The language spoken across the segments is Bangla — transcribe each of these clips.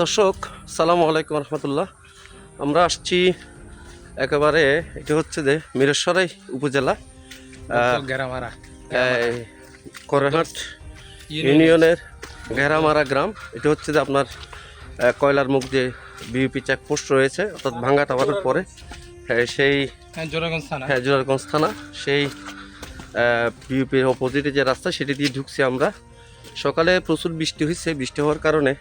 দর্শক সালাম আলাইকুম রহমতুল্লাহ। আমরা আসছি একেবারে এটা হচ্ছে যে মিরেশ্বরাই উপজেলা করেহাট ইউনিয়নের ঘেরামারা গ্রাম। এটা হচ্ছে যে আপনার কয়লার মুখ যে বিউপি চেকপোস্ট রয়েছে অর্থাৎ ভাঙ্গা টাওয়ারের পরে। হ্যাঁ, সেই হ্যাঁ জোরাগঞ্জ থানা। হ্যাঁ জোরারগঞ্জ থানা। সেই বিউপির অপোজিটে যে রাস্তা সেটি দিয়ে ঢুকছি আমরা। সকালে প্রচুর বৃষ্টি হয়েছে। বৃষ্টি হওয়ার কারণে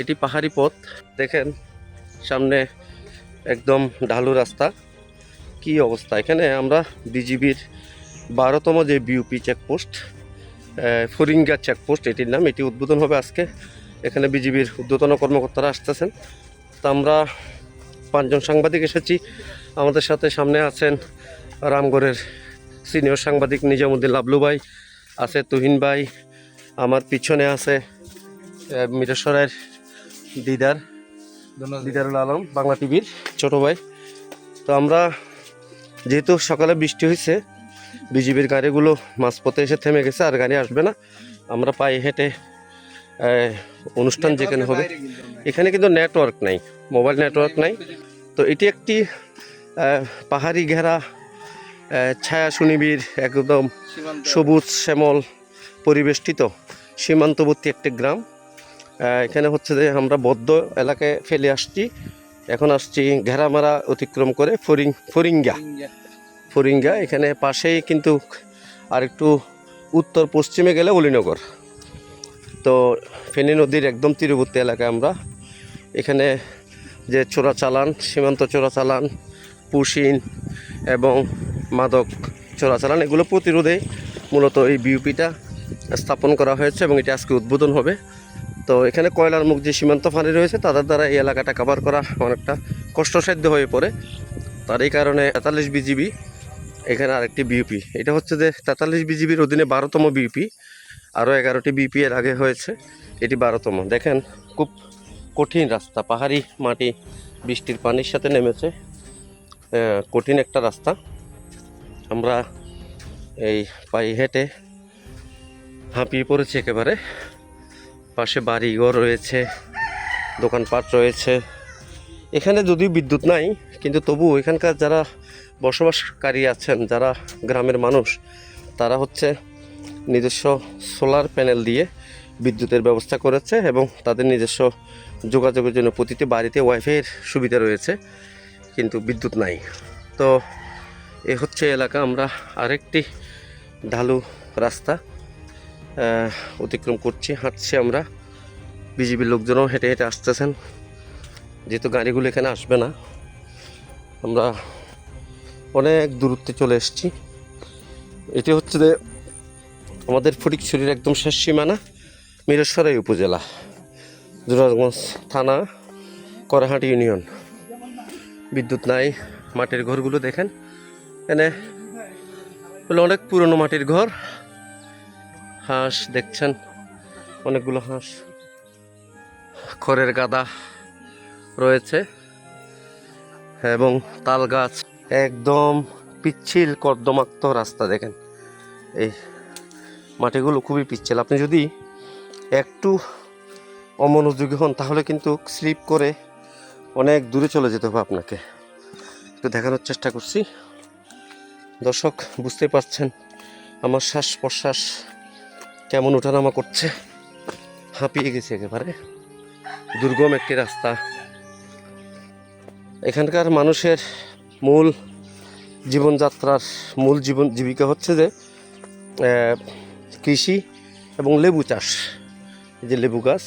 এটি পাহাড়ি পথ। দেখেন, সামনে একদম ঢালু রাস্তা। কি অবস্থা? এখানে আমরা বিজিবির বারোতম যে বিউপি চেকপোস্ট ফরিঙ্গা চেকপোস্ট এটির নাম। এটি উদ্বোধন হবে আজকে। এখানে বিজিবির উদ্বোধন কর্মকর্তারা আসতেছেন। তা আমরা পাঁচজন সাংবাদিক এসেছি। আমাদের সাথে সামনে আছেন রামগড়ের সিনিয়র সাংবাদিক নিজামুদ্দিন লাবলু ভাই, আছে তুহিন ভাই, আমার পিছনে আছে মিরেশ্বরের দিদার। দিদারুল আলম বাংলা টিভির ছোট ভাই। তো আমরা যেহেতু সকালে বৃষ্টি হয়েছে বিজিবির গাড়িগুলো মাঝপথে এসে থেমে গেছে আর গাড়ি আসবে না আমরা পায়ে হেঁটে অনুষ্ঠান যেখানে হবে। এখানে কিন্তু নেটওয়ার্ক নাই মোবাইল নেটওয়ার্ক নাই। তো এটি একটি পাহাড়ি ঘেরা ছায়া সুনিবির একদম সবুজ শ্যামল পরিবেষ্টিত সীমান্তবর্তী একটি গ্রাম। এখানে হচ্ছে যে আমরা বদ্ধ এলাকায় ফেলে আসছি। এখন আসছি ঘেরামারা অতিক্রম করে ফরিং ফরিঙ্গা। ফরিঙ্গা। এখানে পাশেই কিন্তু আরেকটু উত্তর পশ্চিমে গেলে অলিনগর। তো ফেনী নদীর একদম তীরবর্তী এলাকায় আমরা। এখানে যে চোরাচালান সীমান্ত চোরাচালান পুশিন এবং মাদক চোরাচালান এগুলো প্রতিরোধে মূলত এই বিউপিটা স্থাপন করা হয়েছে এবং এটা আজকে উদ্বোধন হবে। তো এখানে কয়লার মুখ যে সীমান্ত ফাঁড়ি রয়েছে, তাদের দ্বারা এই এলাকাটা কভার করা অনেকটা কষ্টসাধ্য হয়ে পড়ে। তার এই কারণে তেতাল্লিশ বিজিবি এখানে আরেকটি বিউপি এটা হচ্ছে যে তেতাল্লিশ বিজিবির অধীনে বারোতম বিউপি আরও এগারোটি বিপি এর আগে হয়েছে। এটি বারোতম। দেখেন, খুব কঠিন রাস্তা। পাহাড়ি মাটি, বৃষ্টির পানির সাথে নেমেছে। কঠিন একটা রাস্তা। আমরা এই পায়ে হেঁটে হাঁপিয়ে পড়েছি একেবারে। পাশে বাড়িঘর রয়েছে, দোকানপাট রয়েছে। এখানে যদিও বিদ্যুৎ নাই, কিন্তু তবু এখানকার যারা বসবাসকারী আছেন, যারা গ্রামের মানুষ, তারা হচ্ছে নিজস্ব সোলার প্যানেল দিয়ে বিদ্যুতের ব্যবস্থা করেছে এবং তাদের নিজস্ব যোগাযোগের জন্য প্রতিটি বাড়িতে ওয়াইফাইয়ের সুবিধা রয়েছে, কিন্তু বিদ্যুৎ নাই। তো এ হচ্ছে এলাকা, আমরা আরেকটি ঢালু রাস্তা। অতিক্রম করছি, হাঁটছি আমরা। বিজিবির লোকজনও হেঁটে হেঁটে আসতেছেন। যেহেতু গাড়িগুলো এখানে আসবে না, আমরা অনেক দূরত্বে চলে এসেছি। এটি হচ্ছে যে আমাদের ফটিকছড়ির একদম শেষ সীমানা, মিরেশ্বরাই উপজেলা, জোরারগঞ্জ থানা করাহাট ইউনিয়ন। বিদ্যুৎ নাই, মাটির ঘরগুলো দেখেন। এনে অনেক পুরনো মাটির ঘর। হাঁস দেখছেন? অনেকগুলো হাঁস। খড়ের গাদা রয়েছে এবং তাল গাছ একদম পিচ্ছিল কর্দমাক্ত রাস্তা দেখেন। এই মাটিগুলো খুবই পিচ্ছিল। আপনি যদি একটু অমনোযোগী হন, তাহলে কিন্তু স্লিপ করে অনেক দূরে চলে যেতে হবে আপনাকে। একটু দেখানোর চেষ্টা করছি। দর্শক, বুঝতে পারছেন আমার শ্বাস প্রশ্বাস কেমন ওঠানামা করছে? হাঁপিয়ে গেছে একেবারে। দুর্গম একটি রাস্তা। এখানকার মানুষের মূল জীবনযাত্রার মূল জীবন জীবিকা হচ্ছে যে কৃষি এবং লেবু চাষ। এই যে লেবু গাছ,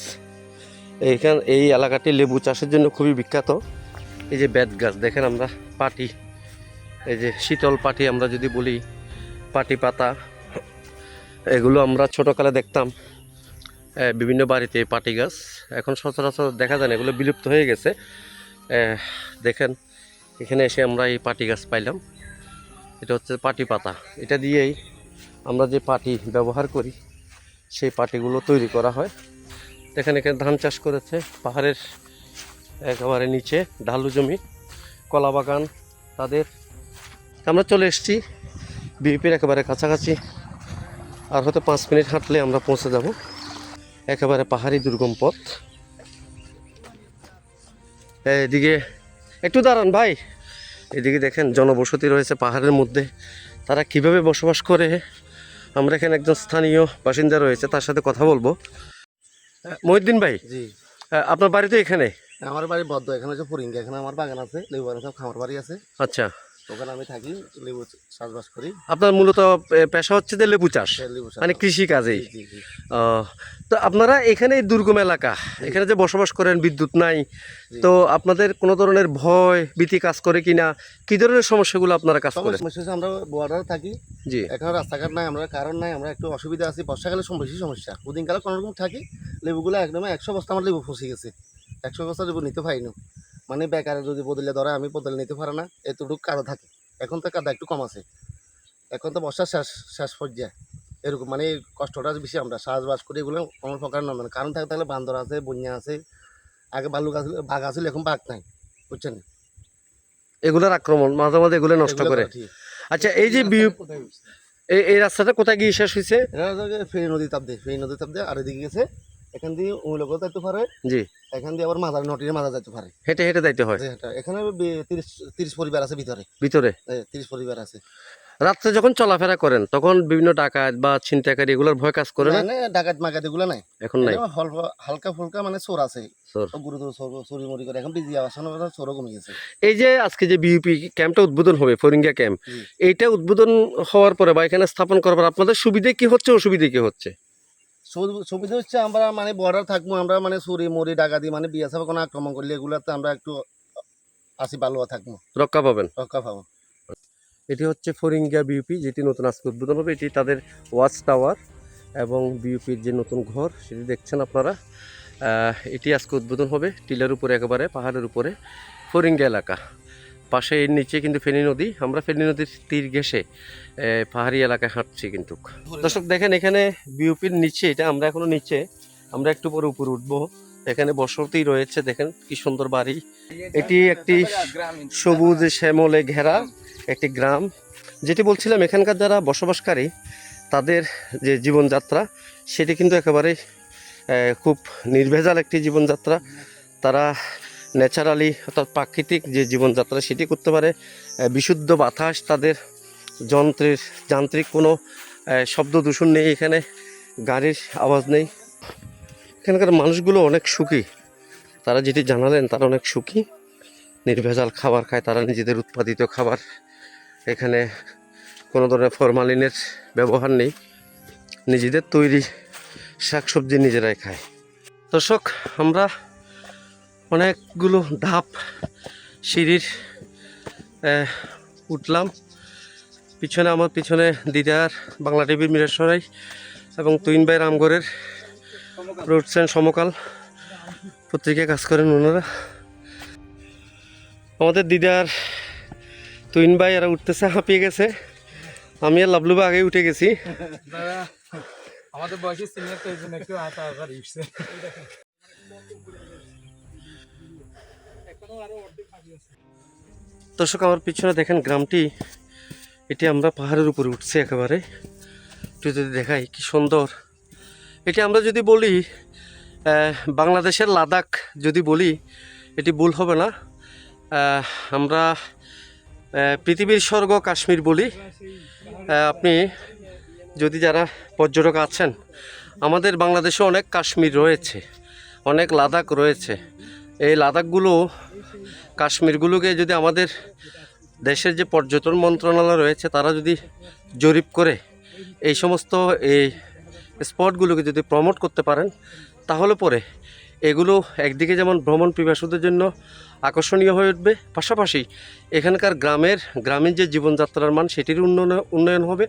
এইখান, এই এলাকাটি লেবু চাষের জন্য খুবই বিখ্যাত। এই যে বেত গাছ, দেখেন আমরা পাটি। এই যে শীতল পাটি আমরা যদি বলি, পাটি পাতা। এগুলো আমরা ছোটোকালে দেখতাম। বিভিন্ন বাড়িতে পাটি গাছ। এখন সচরাচর দেখা যায় না, এগুলো বিলুপ্ত হয়ে গেছে। দেখেন, এখানে এসে আমরা এই পাটি গাছ পাইলাম। এটা হচ্ছে পাটি পাতা। এটা দিয়েই আমরা যে পাটি ব্যবহার করি, সেই পাটিগুলো তৈরি করা হয়। এখানে এখানে ধান চাষ করেছে। পাহাড়ের একেবারে নিচে ঢালু জমি, কলা বাগান তাদের। আমরা চলে এসেছি বিপির একেবারে কাছাকাছি আর হয়তো পাঁচ মিনিট হাঁটলে আমরা পৌঁছে যাব। একেবারে পাহাড়ি দুর্গম পথ। এদিকে একটু দাঁড়ান ভাই। এদিকে দেখেন জনবসতি রয়েছে পাহাড়ের মধ্যে। তারা কীভাবে বসবাস করে? আমরা এখানে একজন স্থানীয় বাসিন্দা রয়েছে তার সাথে কথা বলব। মহিউদ্দিন ভাই জি। আপনার বাড়ি তো এখানে? আমার বাড়ি বদ্ধ এখানে হচ্ছে ফরিঙ্গা এখানে আমার বাগান আছে লেবু বাগান সব খামার বাড়ি আছে। আচ্ছা। ওখানে আমি থাকি লেবু চাষবাস করি। আপনার মূলত পেশা হচ্ছে যে লেবু চাষ লেবু চাষ মানে কৃষি কাজেই। তো আপনারা এখানে দুর্গম এলাকা এখানে যে বসবাস করেন বিদ্যুৎ নাই তো আপনাদের কোনো ধরনের ভয় ভীতি কাজ করে কিনা? কি ধরনের সমস্যাগুলো আপনারা কাজ করেন? সমস্যা হচ্ছে আমরা বর্ডারে থাকি। জি। এখানে রাস্তাঘাট নাই আমরা কারণ নাই আমরা একটু অসুবিধা আছি বর্ষাকালে বেশি সমস্যা। ওদিনকালে কোনো রকম থাকি লেবুগুলো একদম একশো বস্তা আমার লেবু ফসে গেছে। একশো বস্তা লেবু নিতে পারিনি। মানে বেকারে যদি বদলে ধরে আমি বদলে নিতে পারে না এতটুকু কাদা থাকে। এখন তো কাদা একটু কম আছে। এখন তো বর্ষার শেষ শেষ পর্যায়ে। এরকম মানে কষ্টটা বেশি আমরা চাষবাস করি এগুলো কোনো প্রকার না মানে কারণ থাকে তাহলে বান্দর আছে বন্যা আছে আগে বালু গাছ বাঘ আছিল এখন বাঘ নাই বুঝছেন? এগুলোর আক্রমণ মাঝে মাঝে এগুলো নষ্ট করে। আচ্ছা এই যে এই এই রাস্তাটা কোথায় গিয়ে শেষ হয়েছে? ফেরি নদী তাপ দেয় ফেরি নদী তাপ দেয় আর এদিকে গেছে এখান দিয়ে উমলোকেও যেতে পারে জি। এখান দিয়ে আবার মাজার নটির মাজার যেতে পারে। হেঁটে হেঁটে যাইতে হয়? এখানে তিরিশ তিরিশ পরিবার আছে ভিতরে। ভিতরে? তিরিশ পরিবার আছে। রাত্রে যখন চলাফেরা করেন তখন বিভিন্ন ডাকাত বা ছিনতাইকারী এগুলোর ভয় কাজ করে না? ডাকাত মাকাত এগুলো নাই। এখন নাই হালকা ফুলকা মানে চোর আছে। গুরুতর চুরি মুড়ি করে। এখন বিজি কথা চোরও কমে গেছে। এই যে আজকে যে বিউপি ক্যাম্পটা উদ্বোধন হবে ফরিঙ্গা ক্যাম্প এইটা উদ্বোধন হওয়ার পরে বা এখানে স্থাপন করার পর আপনাদের সুবিধে কি হচ্ছে অসুবিধে কি হচ্ছে? সুবিধা হচ্ছে আমরা মানে বর্ডার থাকব আমরা মানে চুরি মুড়ি ডাকাতি মানে বিয়ে সাথে কোনো আক্রমণ করলে এগুলোতে আমরা একটু আসি ভালো থাকব। রক্ষা পাবেন? রক্ষা পাবো। এটি হচ্ছে ফরিঙ্গা বিউপি যেটি নতুন আজকে উদ্বোধন হবে। এটি তাদের ওয়াচ টাওয়ার এবং বিউপির যে নতুন ঘর সেটি দেখছেন আপনারা। এটি আজকে উদ্বোধন হবে টিলার উপরে একেবারে পাহাড়ের উপরে ফরিঙ্গা এলাকা। পাশে এর নিচে কিন্তু ফেনী নদী, আমরা ফেনী নদীর তীর ঘেসে পাহাড়ি এলাকায় হাঁটছি কিন্তু। দর্শক, দেখেন এখানে বিউপির নিচে, এটা আমরা এখনও নিচে, আমরা একটু পরে উপরে উঠবো। এখানে বসতি রয়েছে, দেখেন কি সুন্দর বাড়ি। এটি একটি সবুজ শ্যামলে ঘেরা একটি গ্রাম। যেটি বলছিলাম, এখানকার যারা বসবাসকারী, তাদের যে জীবনযাত্রা, সেটি কিন্তু একেবারে খুব নির্ভেজাল একটি জীবনযাত্রা। তারা ন্যাচারালি অর্থাৎ প্রাকৃতিক যে জীবনযাত্রা সেটি করতে পারে বিশুদ্ধ বাতাস তাদের যন্ত্রের যান্ত্রিক কোনো শব্দ দূষণ নেই এখানে, গাড়ির আওয়াজ নেই। এখানকার মানুষগুলো অনেক সুখী। তারা যেটি জানালেন তারা অনেক সুখী। নির্ভেজাল খাবার খায় তারা নিজেদের উৎপাদিত খাবার। এখানে কোনো ধরনের ফরমালিনের ব্যবহার নেই। নিজেদের তৈরি শাকসবজি নিজেরাই খায়। দর্শক, আমরা অনেকগুলো ধাপ সিঁড়ির উঠলাম। পিছনে আমার পিছনে দিদার, বাংলা টিভির মিরেশ্বরাই এবং তুইন ভাই রামগড়ের উঠছেন সমকাল পত্রিকায় কাজ করেন ওনারা। আমাদের দিদার তুইন ভাই এরা উঠতেছে, হাঁপিয়ে গেছে। আমি আর লাভলুবা আগে উঠে গেছি। আমাদের বয়সী সিনিয়র তো এই জন্য একটু দর্শক, আমার পিছনে দেখেন গ্রামটি। এটি আমরা পাহাড়ের উপরে উঠছি একেবারে। একটু যদি দেখাই, কি সুন্দর। এটি আমরা যদি বলি বাংলাদেশের লাদাখ যদি বলি, এটি ভুল হবে না। আমরা পৃথিবীর স্বর্গ কাশ্মীর বলি। আপনি যদি যারা পর্যটক আছেন, আমাদের বাংলাদেশে অনেক কাশ্মীর রয়েছে, অনেক লাদাখ রয়েছে। এই লাদাখগুলো কাশ্মীরগুলোকে যদি আমাদের দেশের যে পর্যটন মন্ত্রণালয় রয়েছে, তারা যদি জরিপ করে এই সমস্ত এই স্পটগুলোকে যদি প্রমোট করতে পারেন, তাহলে পরে এগুলো একদিকে যেমন ভ্রমণ পিপাসুদের জন্য আকর্ষণীয় হয়ে উঠবে, পাশাপাশি এখানকার গ্রামের, গ্রামীণ যে জীবনযাত্রার মান, সেটির উন্নয়ন উন্নয়ন হবে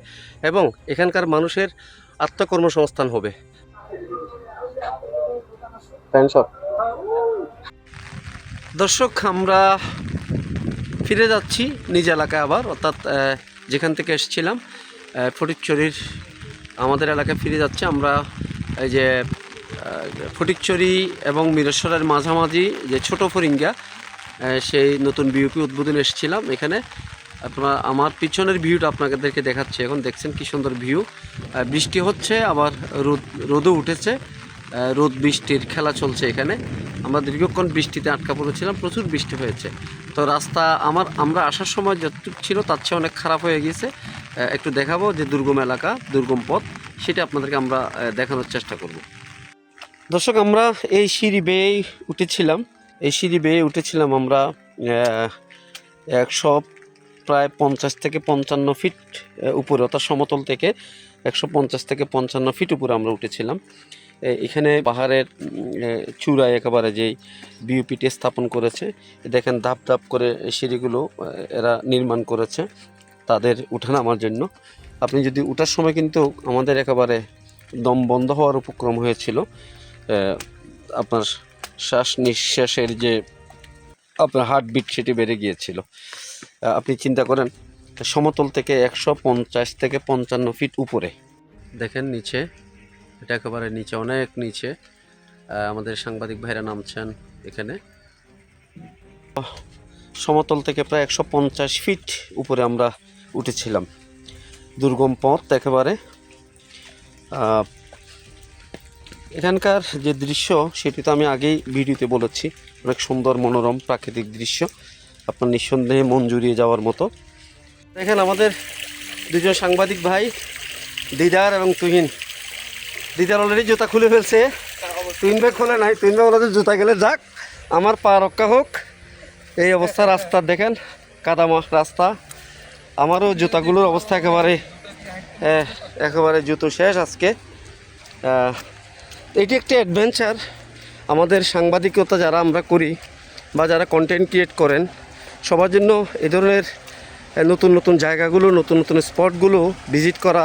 এবং এখানকার মানুষের আত্মকর্মসংস্থান হবে। দর্শক আমরা ফিরে যাচ্ছি নিজ এলাকায় আবার অর্থাৎ যেখান থেকে এসেছিলাম আহ, ফটিকছড়ির আমাদের এলাকায় ফিরে যাচ্ছে আমরা এই যে ফটিকছড়ি এবং মিরেশ্বরের মাঝামাঝি যে ছোট ফরিঙ্গা সেই নতুন বিউপি উদ্বোধন এসেছিলাম এখানে। আপনার আমার পিছনের ভিউটা আপনাদেরকে দেখাচ্ছে এখন দেখছেন কি সুন্দর ভিউ। বৃষ্টি হচ্ছে আবার রোদ রোদও উঠেছে। রোদ বৃষ্টির খেলা চলছে এখানে। আমরা দীর্ঘক্ষণ বৃষ্টিতে আটকা পড়েছিলাম, প্রচুর বৃষ্টি হয়েছে। তো রাস্তা আমার, আমরা আসার সময় যতটুকু ছিল তার চেয়ে অনেক খারাপ হয়ে গিয়েছে। একটু দেখাবো যে দুর্গম এলাকা, দুর্গম পথ, সেটা আপনাদেরকে আমরা দেখানোর চেষ্টা করব। দর্শক, আমরা এই সিঁড়ি বেয়েই উঠেছিলাম। এই সিঁড়ি বেয়ে উঠেছিলাম আমরা একশো প্রায় পঞ্চাশ থেকে পঞ্চান্ন ফিট উপরে, অর্থাৎ সমতল থেকে একশো পঞ্চাশ থেকে পঞ্চান্ন ফিট উপরে আমরা উঠেছিলাম। এখানে পাহাড়ের চূড়ায় একেবারে যেই বিউপিটি স্থাপন করেছে দেখেন ধাপ ধাপ করে সিঁড়িগুলো এরা নির্মাণ করেছে তাদের উঠানামার জন্য। আপনি যদি উঠার সময় কিন্তু আমাদের একেবারে দম বন্ধ হওয়ার উপক্রম হয়েছিল আপনার শ্বাস নিঃশ্বাসের যে আপনার হার্টবিট সেটি বেড়ে গিয়েছিল। আপনি চিন্তা করেন, সমতল থেকে একশো পঞ্চাশ থেকে পঞ্চান্ন ফিট উপরে, দেখেন নিচে এটা একেবারে নিচে, অনেক নিচে। আমাদের সাংবাদিক ভাইরা নামছেন এখানে। সমতল থেকে প্রায় একশো পঞ্চাশ ফিট উপরে আমরা উঠেছিলাম। দুর্গম পথ একেবারে। এখানকার যে দৃশ্য, সেটি তো আমি আগেই ভিডিওতে বলেছি। অনেক সুন্দর মনোরম প্রাকৃতিক দৃশ্য। আপনার নিঃসন্দেহে মন জুড়িয়ে যাওয়ার মতো। দেখেন আমাদের দুজন সাংবাদিক ভাই, দিদার এবং তুহিন। দিদার অলরেডি জুতা খুলে ফেলছে। তুহিন ভাই খোলে নাই তুহিন ভাই বলে জুতা গেলে যাক, আমার পা রক্ষা হোক। এই অবস্থা রাস্তা দেখেন কাদামা রাস্তা। আমারও জুতাগুলোর অবস্থা একেবারে একেবারে জুতো শেষ আজকে। এটি একটি অ্যাডভেঞ্চার আমাদের সাংবাদিকতা যারা আমরা করি বা যারা কন্টেন্ট ক্রিয়েট করেন, সবার জন্য এ ধরনের নতুন নতুন জায়গাগুলো, নতুন নতুন স্পটগুলো ভিজিট করা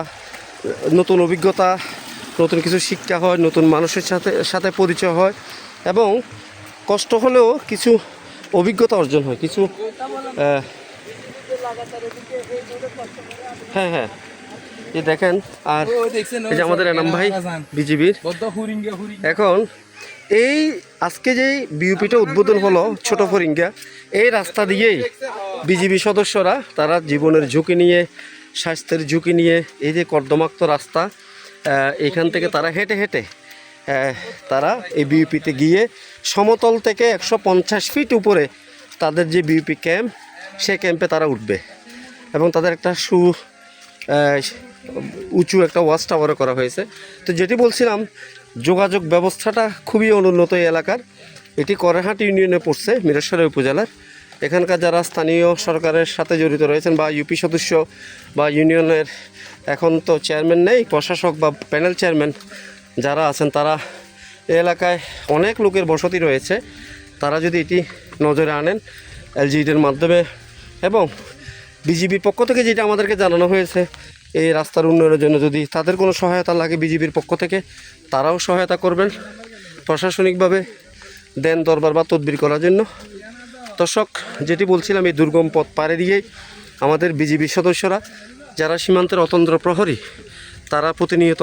নতুন অভিজ্ঞতা নতুন কিছু শিক্ষা হয় নতুন মানুষের সাথে সাথে পরিচয় হয় এবং কষ্ট হলেও কিছু অভিজ্ঞতা অর্জন হয় কিছু হ্যাঁ হ্যাঁ এই দেখেন আর এই যে আমাদের এনাম ভাই বিজিবির। এখন এই আজকে যেই বিউপিটা উদ্বোধন হলো ছোট ফরিঙ্গা এই রাস্তা দিয়েই বিজিবি সদস্যরা তারা জীবনের ঝুঁকি নিয়ে স্বাস্থ্যের ঝুঁকি নিয়ে এই যে কর্দমাক্ত রাস্তা এখান থেকে তারা হেঁটে হেঁটে তারা এই বিউপিতে গিয়ে সমতল থেকে একশো পঞ্চাশ ফিট উপরে তাদের যে বিউপি ক্যাম্প সে ক্যাম্পে তারা উঠবে এবং তাদের একটা সু উঁচু একটা ওয়াচ টাওয়ারও করা হয়েছে। তো যেটি বলছিলাম যোগাযোগ ব্যবস্থাটা খুবই অনুন্নত এই এলাকার। এটি করেহাট ইউনিয়নে পড়ছে মিরেশ্বরের উপজেলার। এখানকার যারা স্থানীয় সরকারের সাথে জড়িত রয়েছেন বা ইউপি সদস্য বা ইউনিয়নের এখন তো চেয়ারম্যান নেই, প্রশাসক বা প্যানেল চেয়ারম্যান যারা আছেন তারা এলাকায় অনেক লোকের বসতি রয়েছে। তারা যদি এটি নজরে আনেন এলজিডির মাধ্যমে এবং বিজিবির পক্ষ থেকে যেটা আমাদেরকে জানানো হয়েছে, এই রাস্তার উন্নয়নের জন্য যদি তাদের কোনো সহায়তা লাগে বিজিবির পক্ষ থেকে, তারাও সহায়তা করবেন। প্রশাসনিকভাবে দেন দরবার বা তদবির করার জন্য। দর্শক, যেটি বলছিলাম, এই দুর্গম পথ পাড়ে দিয়েই আমাদের বিজিবি সদস্যরা যারা সীমান্তের অতন্ত্র প্রহরী, তারা প্রতিনিয়ত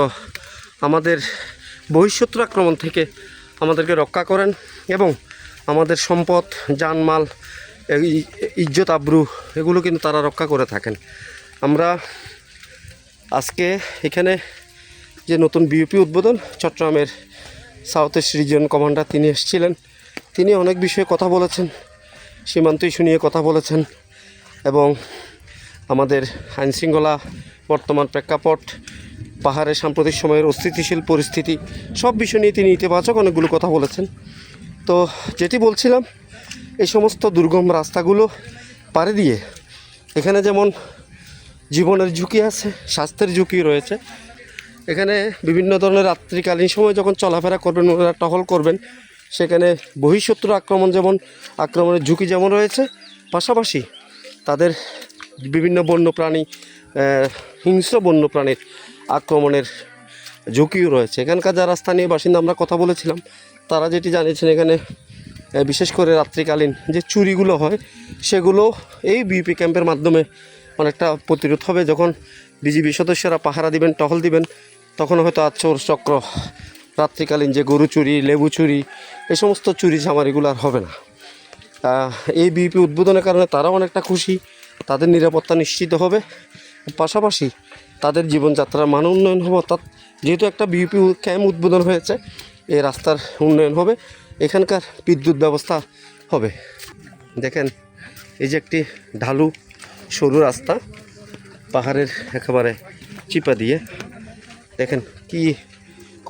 আমাদের বহিঃশত্রু আক্রমণ থেকে আমাদেরকে রক্ষা করেন এবং আমাদের সম্পদ, জানমাল ইজ্জত, আব্রু, এগুলো কিন্তু তারা রক্ষা করে থাকেন। আমরা আজকে এখানে যে নতুন বিউপি উদ্বোধন, চট্টগ্রামের সাউথ ইস্ট রিজিয়ন কমান্ডার তিনি এসেছিলেন। তিনি অনেক বিষয়ে কথা বলেছেন, সীমান্ত ইস্যু নিয়ে কথা বলেছেন এবং আমাদের আইনশৃঙ্খলা বর্তমান প্রেক্ষাপট, পাহাড়ের সাম্প্রতিক সময়ের অস্থিতিশীল পরিস্থিতি, সব বিষয় নিয়ে তিনি ইতিবাচক অনেকগুলো কথা বলেছেন। তো যেটি বলছিলাম, এই সমস্ত দুর্গম রাস্তাগুলো পাড়ি দিয়ে এখানে যেমন জীবনের ঝুঁকি আছে, স্বাস্থ্যের ঝুঁকি রয়েছে, এখানে বিভিন্ন ধরনের রাত্রিকালীন সময় যখন চলাফেরা করবেন, ওনারা টহল করবেন, সেখানে বহিঃশত্রু আক্রমণ যেমন, আক্রমণের ঝুঁকি যেমন রয়েছে, পাশাপাশি তাদের বিভিন্ন বন্যপ্রাণী হিংস্র বন্যপ্রাণীর আক্রমণের ঝুঁকিও রয়েছে। এখানকার যারা স্থানীয় বাসিন্দা, আমরা কথা বলেছিলাম, তারা যেটি জানিয়েছেন এখানে বিশেষ করে রাত্রিকালীন যে চুরিগুলো হয়, সেগুলো এই বিউপি ক্যাম্পের মাধ্যমে অনেকটা প্রতিরোধ হবে। যখন বিজিবি সদস্যরা পাহারা দিবেন, টহল দিবেন, তখন হয়তো আর চোর চক্র, রাত্রিকালীন যে গরু চুরি, লেবু চুরি এই সমস্ত চুরি ঝামারিগুলো আর হবে না। এই বিপি উদ্বোধনের কারণে তারাও অনেকটা খুশি। তাদের নিরাপত্তা নিশ্চিত হবে। পাশাপাশি তাদের জীবনযাত্রার মান উন্নয়ন হবে, অর্থাৎ যেহেতু একটা বিউপি ক্যাম্প উদ্বোধন হয়েছে এই রাস্তার উন্নয়ন হবে, এখানকার বিদ্যুৎ ব্যবস্থা হবে। দেখেন, এই যে একটি ঢালু সরু রাস্তা, পাহাড়ের একেবারে চিপা দিয়ে। দেখেন, কি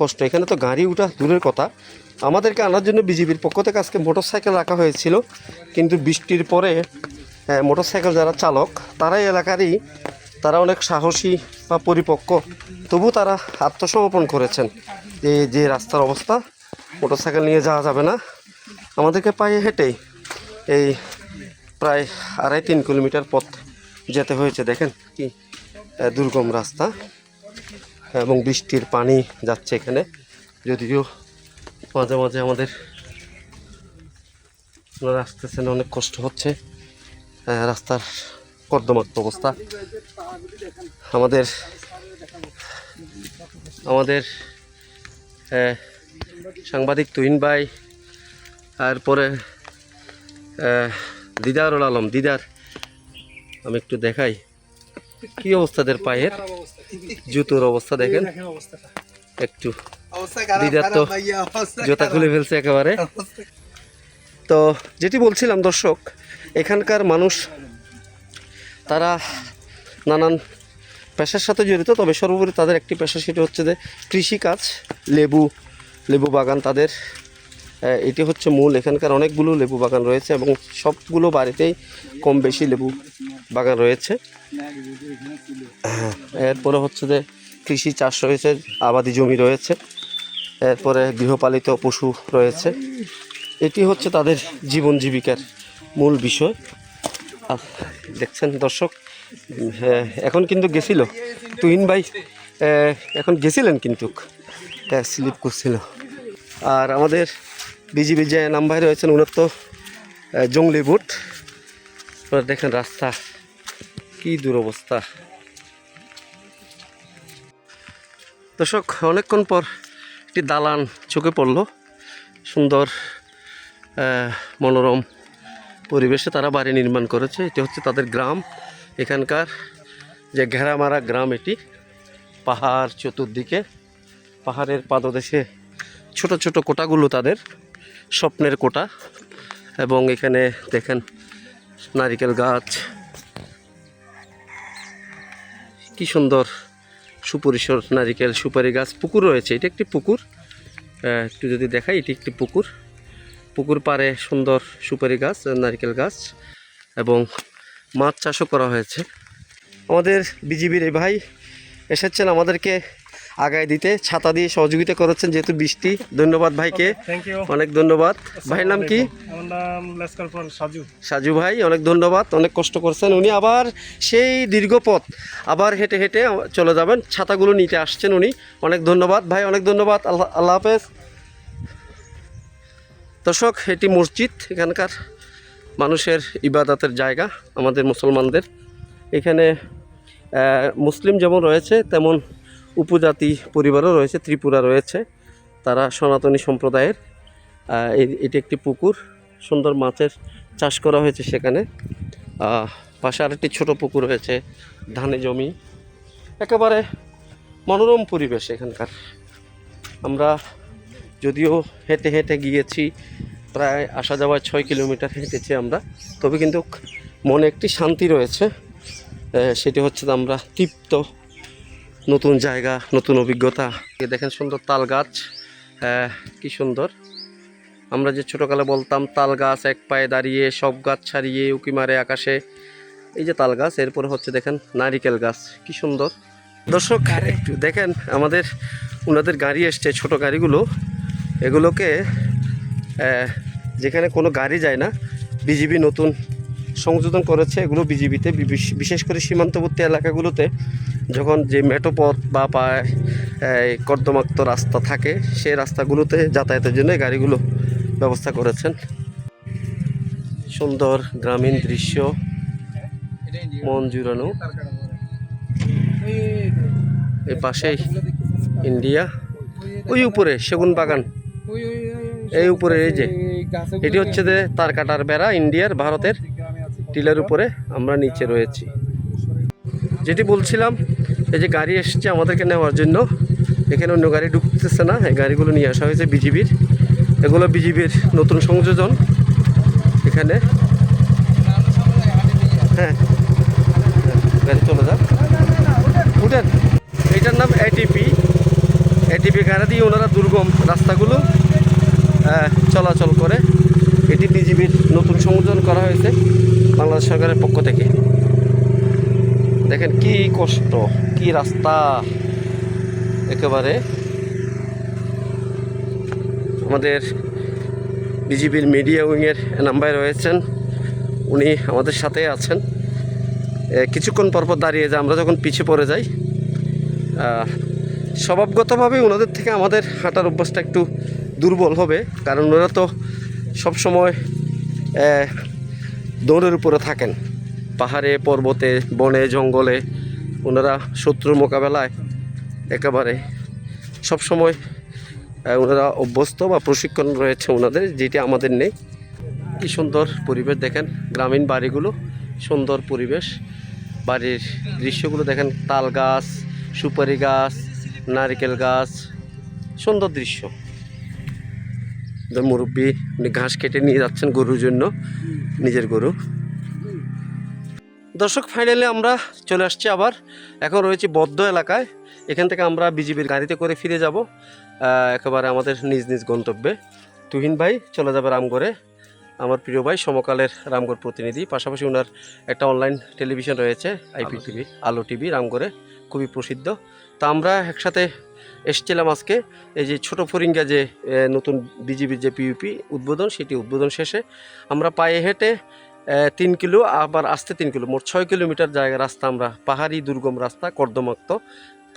কষ্ট। এখানে তো গাড়ি উঠা দূরের কথা। আমাদেরকে আনার জন্য বিজেপির পক্ষ থেকে আজকে মোটর সাইকেল রাখা হয়েছিল, কিন্তু বৃষ্টির পরে মোটর সাইকেল যারা চালক, তারাই এলাকারই, তারা অনেক সাহসী বা পরিপক্ক। তবু তারা আত্মসমর্পণ করেছেন যে যে রাস্তার অবস্থা মোটর সাইকেল নিয়ে যাওয়া যাবে না। আমাদেরকে পায়ে হেঁটেই এই প্রায় আড়াই তিন কিলোমিটার পথ যেতে হয়েছে। দেখেন কি দুর্গম রাস্তা, এবং বৃষ্টির পানি যাচ্ছে এখানে। যদিও মাঝে মাঝে আমাদের আপনারা আসতেছেন অনেক কষ্ট হচ্ছে। রাস্তার কর্দমাক্ত অবস্থা। আমাদের আমাদের সাংবাদিক তুহিন ভাই তারপরে আহ, দিদারুল আলম। দিদার আমি একটু দেখাই। কি অবস্থাদের পায়ের? জুতোর অবস্থা দেখেন। একটু দিদার তো জুতা খুলে ফেলছে একেবারে। তো যেটি বলছিলাম দর্শক এখানকার মানুষ, তারা নানান পেশার সাথে জড়িত, তবে সর্বোপরি তাদের একটি পেশা সেটি হচ্ছে যে কৃষিকাজ, লেবু লেবু বাগান তাদের এটি হচ্ছে মূল। এখানকার অনেকগুলো লেবু বাগান রয়েছে এবং সবগুলো বাড়িতেই কম বেশি লেবু বাগান রয়েছে। এরপরে হচ্ছে যে কৃষি চাষ রয়েছে, আবাদি জমি রয়েছে, এরপরে গৃহপালিত পশু রয়েছে। এটি হচ্ছে তাদের জীবন জীবিকার মূল বিষয়। দেখছেন দর্শক হ্যাঁ, এখন কিন্তু গেছিল। তুহিন ভাই এখন গেছিলেন কিন্তু। স্লিপ করছিল। আর আমাদের বিজিবি যে নাম ভাই রয়েছেন উনার তো জঙ্গলি বুট আপনারা দেখেন রাস্তা কি দুরবস্থা। দর্শক অনেকক্ষণ পর একটি দালান চোখে পড়ল। সুন্দর মনোরম পরিবেশে তারা বাড়ি নির্মাণ করেছে। এটি হচ্ছে তাদের গ্রাম। এখানকার যে ঘেরামারা গ্রাম এটি, পাহাড় চতুর্দিকে, পাহাড়ের পাদদেশে ছোট ছোট কোটাগুলো তাদের স্বপ্নের কোটা এবং এখানে দেখেন নারিকেল গাছ। কি সুন্দর সুপরিসর নারিকেল সুপারি গাছ, পুকুর রয়েছে। এটা একটি পুকুর। একটু যদি দেখাই, এটি একটি পুকুর। পুকুর পাড়ে সুন্দর সুপারি গাছ নারকেল গাছ এবং মাছ চাষও করা হয়েছে। আমাদের বিজিবির এই ভাই এসেছেন আমাদেরকে আগায় দিতে ছাতা দিয়ে সহযোগিতা করেছেন যেহেতু বৃষ্টি। ধন্যবাদ ভাইকে। অনেক ধন্যবাদ। ভাইয়ের নাম কি? সাজু ভাই অনেক ধন্যবাদ অনেক কষ্ট করছেন। উনি আবার সেই দীর্ঘ পথ আবার হেঁটে হেঁটে চলে যাবেন। ছাতাগুলো নিতে আসছেন উনি। অনেক ধন্যবাদ। ভাই অনেক ধন্যবাদ। আল্লাহ আল্লাহ হাফেজ। দর্শক, এটি মসজিদ, এখানকার মানুষের ইবাদতের জায়গা, আমাদের মুসলমানদের। এখানে মুসলিম যেমন রয়েছে, তেমন উপজাতি পরিবারও রয়েছে, ত্রিপুরা রয়েছে, তারা সনাতনী সম্প্রদায়ের। এটি একটি পুকুর, সুন্দর মাছের চাষ করা হয়েছে সেখানে। পাশে আরেকটি ছোট পুকুর রয়েছে, ধানে জমি। একেবারে মনোরম পরিবেশ এখানকার। আমরা যদিও হেঁটে হেঁটে গিয়েছি প্রায় আসা যাওয়ায় ছয় কিলোমিটার হেঁটেছি আমরা। তবে কিন্তু মনে একটি শান্তি রয়েছে সেটি হচ্ছে আমরা তৃপ্ত নতুন জায়গা নতুন অভিজ্ঞতা। দেখেন সুন্দর তাল গাছ কি সুন্দর। আমরা যে ছোটোকালে বলতাম তাল গাছ এক পায়ে দাঁড়িয়ে সব গাছ ছাড়িয়ে উকি মারে আকাশে। এই যে তাল গাছ এরপরে হচ্ছে দেখেন নারিকেল গাছ কি সুন্দর। দর্শক একটু দেখেন আমাদের ওনাদের গাড়ি এসছে ছোট গাড়িগুলো। এগুলোকে যেখানে কোনো গাড়ি যায় না, বিজিবি নতুন সংযোজন করেছে। এগুলো বিজিবিতে বিশেষ করে সীমান্তবর্তী এলাকাগুলোতে যখন যে মেটোপথ বা পায় কর্দমাক্ত রাস্তা থাকে, সেই রাস্তাগুলোতে যাতায়াতের জন্য গাড়িগুলো ব্যবস্থা করেছেন। সুন্দর গ্রামীণ দৃশ্য, মন জুড়ানো। এই পাশেই ইন্ডিয়া, ওই উপরে সেগুন বাগান এই উপরে এই যে এটি হচ্ছে যে তার কাটার বেড়া ইন্ডিয়ার ভারতের টিলার উপরে আমরা নিচে রয়েছি। যেটি বলছিলাম এই যে গাড়ি এসছে আমাদেরকে নেওয়ার জন্য এখানে অন্য গাড়ি ঢুকতেছে না এই গাড়িগুলো নিয়ে আসা হয়েছে বিজিবির। এগুলো বিজিবির নতুন সংযোজন এখানে। হ্যাঁ গাড়ি চলে যাক। উঠেন। এইটার নাম এটিপি। এটিপি গাড়ি দিয়ে ওনারা দুর্গম রাস্তাগুলো চলাচল করে। এটি বিজিবির নতুন সংযোজন করা হয়েছে বাংলাদেশ সরকারের পক্ষ থেকে। দেখেন কি কষ্ট, কি রাস্তা। একেবারে আমাদের বিজিবির মিডিয়া উইংয়ের নাম্বারে রয়েছেন। উনি আমাদের সাথে আছেন। কিছুক্ষণ পরপর দাঁড়িয়ে যায় আমরা যখন পিছিয়ে পড়ে যাই স্বভাবগতভাবে ওনাদের থেকে আমাদের হাঁটার অভ্যাসটা একটু দুর্বল হবে, কারণ ওরা তো সবসময় দৌড়ের উপরে থাকেন। পাহাড়ে, পর্বতে, বনে, জঙ্গলে ওনারা শত্রুর মোকাবেলায় একেবারে সবসময় ওনারা অভ্যস্ত বা প্রশিক্ষণ রয়েছে ওনাদের, যেটি আমাদের নেই। কি সুন্দর পরিবেশ দেখেন, গ্রামীণ বাড়িগুলো, সুন্দর পরিবেশ। বাড়ির দৃশ্যগুলো দেখেন, তাল গাছ, সুপারি গাছ, নারকেল গাছ, সুন্দর দৃশ্য। মুরব্বী উনি ঘাস কেটে নিয়ে যাচ্ছেন গরুর জন্য, নিজের গরু। দর্শক ফাইনালি আমরা চলে আসছি আবার। এখন রয়েছে বদ্ধ এলাকায়। এখান থেকে আমরা বিজিবির গাড়িতে করে ফিরে যাব একেবারে আমাদের নিজ নিজ গন্তব্যে। তুহিন ভাই, চলে যাবে রামগড়ে। আমার প্রিয় ভাই, সমকালের রামগড় প্রতিনিধি। পাশাপাশি ওনার একটা অনলাইন টেলিভিশন রয়েছে আইপি টিভি আলো টিভি, রামগড়ে। খুবই প্রসিদ্ধ। তা আমরা একসাথে এসছিলাম আজকে। এই যে ছোট ফরিঙ্গা যে নতুন বিজিবির যে পিইউপি উদ্বোধন, সেটি উদ্বোধন শেষে আমরা পায়ে হেঁটে তিন কিলো, আবার আসতে তিন কিলো, মোট ছয় কিলোমিটার জায়গা রাস্তা আমরা, পাহাড়ি দুর্গম রাস্তা, কর্দমাক্ত।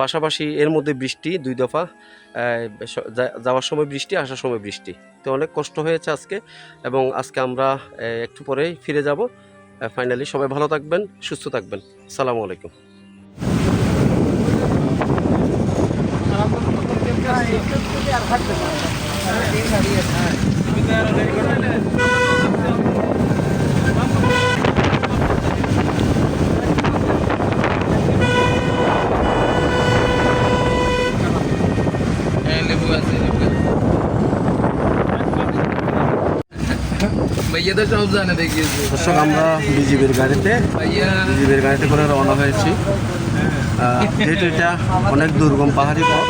পাশাপাশি এর মধ্যে বৃষ্টি, দুই দফা যাওয়ার সময় বৃষ্টি, আসার সময় বৃষ্টি। তো অনেক কষ্ট হয়েছে আজকে এবং আজকে আমরা একটু পরেই ফিরে যাব। ফাইনালি সবাই ভালো থাকবেন, সুস্থ থাকবেন। সালামু আলাইকুম লেবু আছে ভাইয়া তো সব জানে দেখিয়েছে দর্শক আমরা বিজিবির গাড়িতে বিজিবির গাড়িতে করে রওনা হয়েছি। এটা অনেক দুর্গম পাহাড়ি পথ।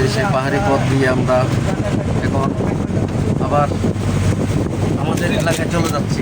এই সেই পাহাড়ি পথ দিয়ে আমরা এখন আবার আমাদের এলাকায় চলে যাচ্ছি।